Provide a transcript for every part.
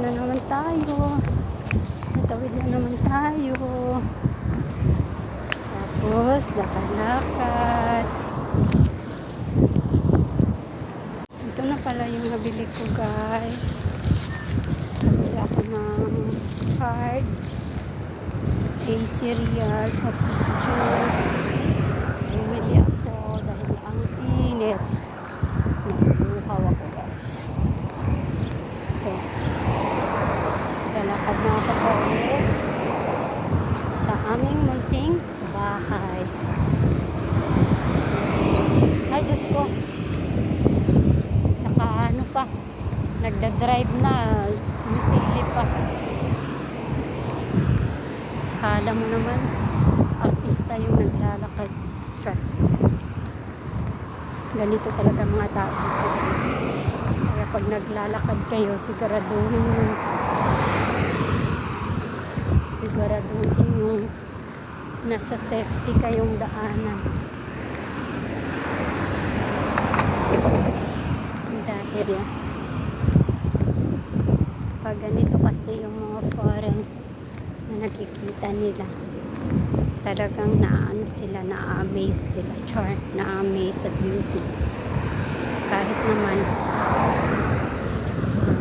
na naman tayo. Natawid na naman tayo. Tapos, lakad-lakad. Ito na pala yung nabili ko, guys. Nabili ako ng card. 80 real. Tapos juice. Bumili ako dahil ang init. Nabuhaw ako, guys. So, lalakad na ako pa ulit sa aming munting bahay. Ay, Diyos ko. Naka ano pa. Nagda-drive na. Sumisilip pa. Kala mo naman, artista yung naglalakad. Char. Ganito talaga mga tao. Kaya pag naglalakad kayo, siguraduhin yung siguraduhin yung nasa safety kayong daanan. Dahil yan. Pag ganito kasi yung mga foreign na nakikita nila, talagang naano sila, na-amaze sila, char, na-amaze sa beauty. Kahit naman,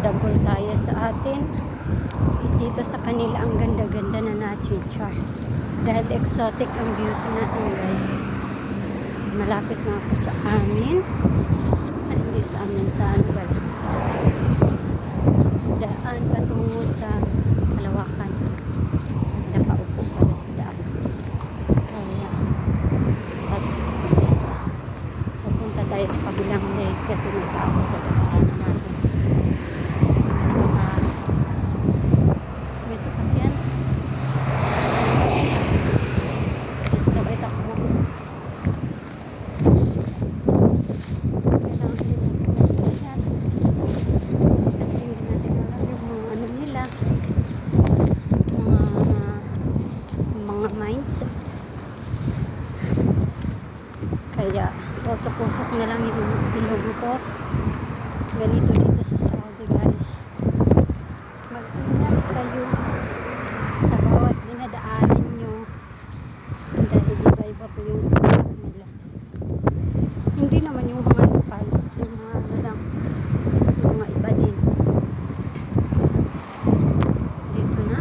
dagol tayo sa atin, dito sa kanila ang ganda-ganda na natin, char. Dahil exotic ang beauty natin, guys. Malapit na ako sa amin. Hindi sa amin, sa ano ba? Daan patungo sa Kalawakan. Nakaupo pala sa daan. Kaya, pag pupunta kabilang lake kasi may tao sa daan natin. Baka may sasakyan. Sabay takbo. Kailangan din ano nila. Mga mga mindset. Kaya, usok-usok na lang yung ilong ko. Ganito dito sa Saudi, guys. Mag-ingat kayo sa bawat dinadaanan nyo. Dahil iba-iba po yung utak nila. Hindi naman yung mga lokal. Yung mga ano lang. Yung mga iba din. Dito na.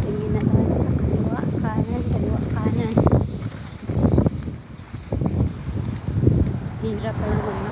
Tingin na tayo sa kaliwa, kanan, kaliwa, kanan. Hirap pa